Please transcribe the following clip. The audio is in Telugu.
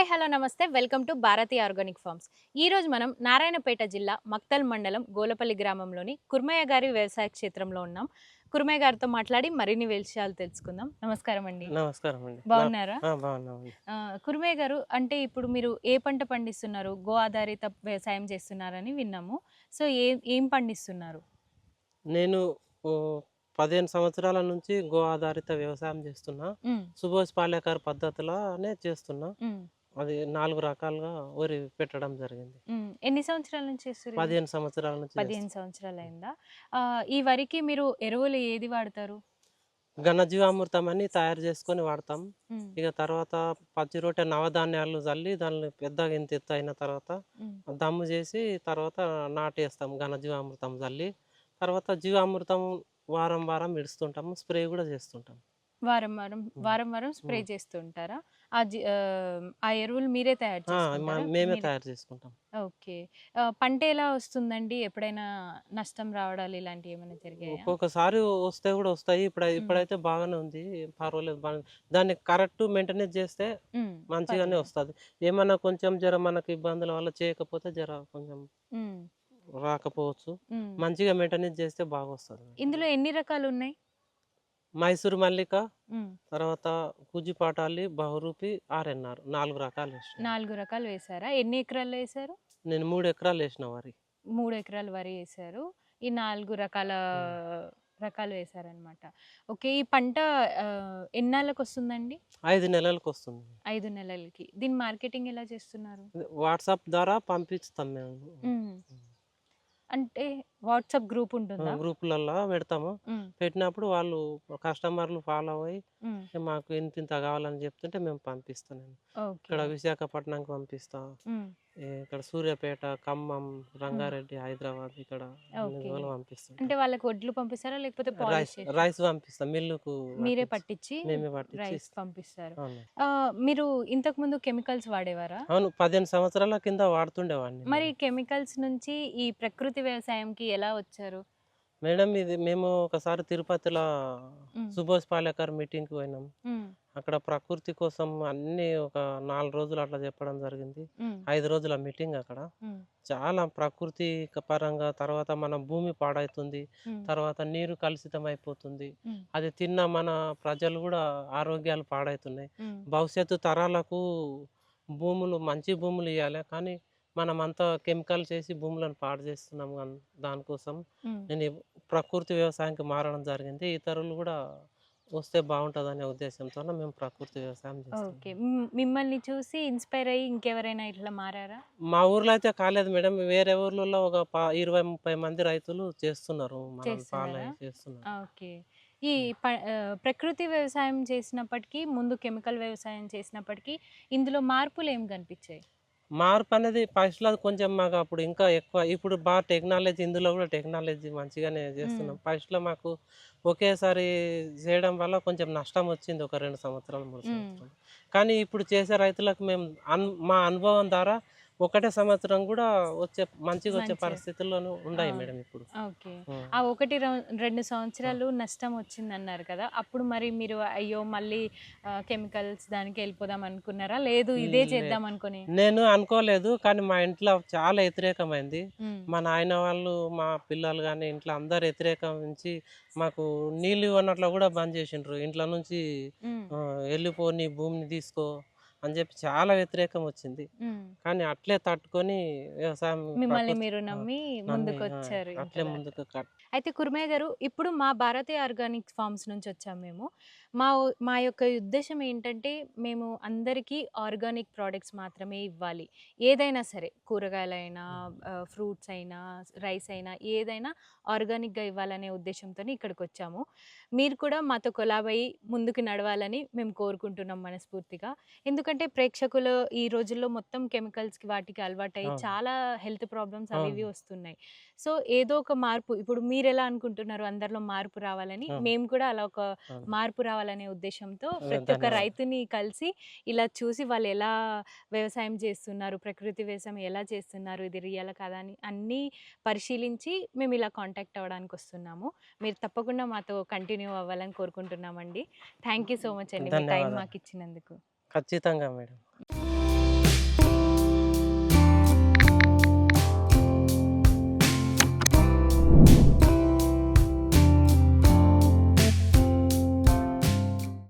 హాయ్ హలో నమస్తే. Welcome to Bharathi organic farms. ఈ రోజు మనం నారాయణపేట జిల్లా మక్తల్ మండలం గోలపల్లి గ్రామంలోని కుర్మయ్య గారి వ్యవసాయ క్షేత్రంలో ఉన్నాం. కుర్మయ్య గారితో మాట్లాడి మరిన్ని విషయాలు తెలుసుకుందాం. నమస్కారం అండి. నమస్కారం అండి. బాగున్నారా? కుర్మయ్య గారు అంటే ఇప్పుడు మీరు ఏ పంట పండిస్తున్నారు? గో ఆధారిత వ్యవసాయం చేస్తున్నారని విన్నాము. సో ఏ ఏం పండిస్తున్నారు? నేను పదిహేను సంవత్సరాల నుంచి గో ఆధారిత వ్యవసాయం చేస్తున్నా. సుభాష్ పాలేకర్ పద్ధతిలోనే చేస్తున్నా. అది నాలుగు రకాలుగా వరి పెట్టడం జరిగింది. ఎన్ని సంవత్సరాల నుంచి? పదిహేను సంవత్సరాల నుంచి పదిహేను సంవత్సరాలు అయిందా ఈ వరికి మీరు ఎరువులు ఏది వాడతారు. ఘనజీవామృతం అని తయారు చేసుకొని వాడతాం ఇక తర్వాత పచ్చి రొట్టె నవధాన్యాలు చల్లి దాన్ని పెద్దగా ఇంత ఎత్తు అయిన తర్వాత. దమ్ము చేసి తర్వాత నాటేస్తాం ఘనజీవామృతం చల్లి తర్వాత జీవామృతం వారం వారం ఇడుస్తుంటాము స్ప్రే కూడా చేస్తుంటాం వారం వారం వారం వారం స్ప్రే. చేస్తూ ఉంటారా? ఆ జి- ఆ, ఆ ఎరువులు మీరే తయారు ఆ, మా- చేసుకుంటారా మేమే మీరే- తయారు చేసుకుంటాం. ఓకే. ఆ, పంట ఎలా వస్తుందండి? ఎప్పుడైనా నష్టం రావడాలు ఇలాంటివి ఏమైనా జరిగాయా? ఒక్కొక్కసారి వస్తే కూడా వస్తాయి. ఇప్పుడు ఇప్పుడైతే బాగానే ఉంది. పర్వాలేదు బాగా దాన్ని కరెక్ట్ మెయింటెనెన్స్ చేస్తే ఉమ్, మంచిగానే పర్లేదు. వస్తుంది. ఏమన్నా కొంచెం జర మనకి ఇబ్బందుల వల్ల చేయకపోతే జర కొంచెం ఉమ్, రాకపోవచ్చు. ఉమ్. మంచిగా మెయింటెనెన్స్ చేస్తే బాగా వస్తుంది. ఇందులో ఎన్ని రకాలు ఉన్నాయి? మైసూర్ మల్లిక తర్వాత కుజిపాటాలి బహురూపి ఆర్ఎన్ఆర్ నాలుగు రకాలు వేసిన. నాలుగు రకాలు వేసారా ఎన్ని ఎకరాలు వేసారు నేను మూడు ఎకరాలు వేసిన వరి. మూడు ఎకరాలు వరి వేసారు ఈ నాలుగు రకాల రకాలు వేసారనమాట ఓకే ఈ పంట ఎన్నాళ్ళకి వస్తుందండి? ఐదు నెలలకు వస్తుంది. ఐదు నెలలకి. దీని మార్కెటింగ్ ఎలా చేస్తున్నారు? వాట్సాప్ ద్వారా పంపిస్తాం మేము. అంటే వాట్సాప్ గ్రూప్ ఉంటుందా? గ్రూపులలో పెడతాము. పెట్టినప్పుడు వాళ్ళు కస్టమర్లు ఫాలో అయ్యి ఉమ్, "ఏ, మాకు ఇంత ఇంత కావాలని చెప్తుంటే మేము పంపిస్తాం నేను. ఓకే. ఇక్కడ విశాఖపట్నంకి పంపిస్తా. ఇక్కడ సూర్యాపేట ఖమ్మం రంగారెడ్డి హైదరాబాద్ ఇక్కడ పంపిస్తాం. అంటే వాళ్ళకి వడ్లు పంపిస్తారా? లేకపోతే రైస్ పంపిస్తాం. మిల్లుకు మీరే పట్టించి- మేమే రైస్. పంపిస్తారు. మీరు ఇంతకు ముందు కెమికల్స్ వాడేవారా? అవును పదిహేను సంవత్సరాల కింద వాడుతుండేవాడిని మరి. కెమికల్స్ నుంచి ఈ ప్రకృతి వ్యవసాయంకి ఎలా వచ్చారు? మేడం ఇది మేము ఒకసారి తిరుపతిలో సుభాష్ పాలేకర్ మీటింగ్కి పోయినాం. అక్కడ ప్రకృతి కోసం అన్ని ఒక నాలుగు రోజులు అట్లా చెప్పడం జరిగింది. ఐదు రోజుల మీటింగ్ అక్కడ. చాలా ప్రకృతి పరంగా తర్వాత మన భూమి పాడవుతుంది ఉమ్, తర్వాత నీరు కలుషితం అయిపోతుంది. అది తిన్న మన ప్రజలు కూడా ఆరోగ్యాలు పాడవుతున్నాయి భవిష్యత్తు తరాలకు భూములు మంచి భూములు ఇవ్వాలి కానీ మనం అంతా కెమికల్ చేసి భూములను పాడు చేస్తున్నాం దానికోసం. నేను ప్రకృతి వ్యవసాయానికి మారడం జరిగింది. ఇతరులు కూడా వస్తే బాగుంటుందనే ఉద్దేశంతో మేము ప్రకృతి వ్యవసాయం ఓకే. మిమ్మల్ని చూసి ఇన్స్పైర్ అయ్యి ఇంకెవరైనా ఇట్లా మారారా? మా ఊర్లో అయితే కాలేదు మేడం. వేరే ఊర్లలో ఒక ఇరవై ముప్పై మంది రైతులు చేస్తున్నారు. చేస్తున్నారా? ఓకే. ఈ ప్రకృతి వ్యవసాయం చేసినప్పటికీ ముందు కెమికల్ వ్యవసాయం చేసినప్పటికీ ఇందులో మార్పులు ఏం కనిపించాయి? మార్పు అనేది ఫస్ట్లో కొంచెం మాకు అప్పుడు ఇంకా ఎక్కువ ఇప్పుడు బాగా టెక్నాలజీ ఇందులో కూడా టెక్నాలజీ మంచిగానే చేస్తున్నాం. లో మాకు ఒకేసారి చేయడం వల్ల కొంచెం నష్టం వచ్చింది ఒక రెండు సంవత్సరాలు మూడు. సంవత్సరాలు. కానీ ఇప్పుడు చేసే రైతులకు మేము మా అనుభవం ద్వారా ఒకటే సంవత్సరం కూడా వచ్చే మంచిగా వచ్చే. పరిస్థితుల్లోనూ ఉన్నాయి. మేడం ఇప్పుడు. ఓకే. ఆ. ఒకటి రెండు సంవత్సరాలు నష్టం వచ్చింది అన్నారు కదా అప్పుడు మరి మీరు అయ్యో మళ్ళీ కెమికల్స్ దానికి వెళ్ళిపోదాం అనుకున్నారా? లేదు ఇదే చేద్దాం అనుకుని. నేను అనుకోలేదు కానీ మా ఇంట్లో చాలా వ్యతిరేకమైంది. మా నాయన వాళ్ళు మా పిల్లలు కానీ ఇంట్లో అందరు వ్యతిరేకించి మాకు నీళ్ళు ఇవ్వనట్లు కూడా బంద్ చేసిండ్రు. ఇంట్లో నుంచి వెళ్ళిపో నీ భూమిని తీసుకో అని చెప్పి చాలా వ్యతిరేకం వచ్చింది. కానీ అట్లే తట్టుకొని వ్యవసాయం మిమ్మల్ని మీరు నమ్మి ముందుకు వచ్చారు అట్లే. ముందుకు అయితే కుర్మయ్య గారు ఇప్పుడు మా భారతీయ ఆర్గానిక్ ఫార్మ్స్ నుంచి వచ్చాం మేము మా మా యొక్క ఉద్దేశం ఏంటంటే మేము అందరికీ ఆర్గానిక్ ప్రోడక్ట్స్ మాత్రమే ఇవ్వాలి ఏదైనా సరే కూరగాయలైనా ఫ్రూట్స్ అయినా రైస్ అయినా ఏదైనా ఆర్గానిక్గా ఇవ్వాలనే ఉద్దేశంతో ఇక్కడికి వచ్చాము మీరు కూడా మాతో కొలాబ్ అయ్యి ముందుకు నడవాలని మేము కోరుకుంటున్నాం మనస్ఫూర్తిగా ఎందుకంటే ప్రేక్షకులు ఈ రోజుల్లో మొత్తం కెమికల్స్కి వాటికి అలవాటయ్యి. చాలా హెల్త్ ప్రాబ్లమ్స్ అవి ఇవి. వస్తున్నాయి సో ఏదో ఒక మార్పు ఇప్పుడు మీరు ఎలా అనుకుంటున్నారు అందరిలో మార్పు రావాలని. మేము కూడా అలా ఒక. మార్పు రావాలనే ఉద్దేశంతో ప్రతి ఒక్క. రైతుని కలిసి ఇలా చూసి వాళ్ళు ఎలా వ్యవసాయం చేస్తున్నారు ప్రకృతి వ్యవసాయం ఎలా చేస్తున్నారు ఇది రియల్ కదా అని అన్నీ పరిశీలించి మేము ఇలా కాంటాక్ట్ అవ్వడానికి వస్తున్నాము మీరు తప్పకుండా మాతో కంటిన్యూ అవ్వాలని కోరుకుంటున్నామండి థ్యాంక్ యూ సో మచ్ అండి టైం. మాకు ఇచ్చినందుకు ఖచ్చితంగా మేడం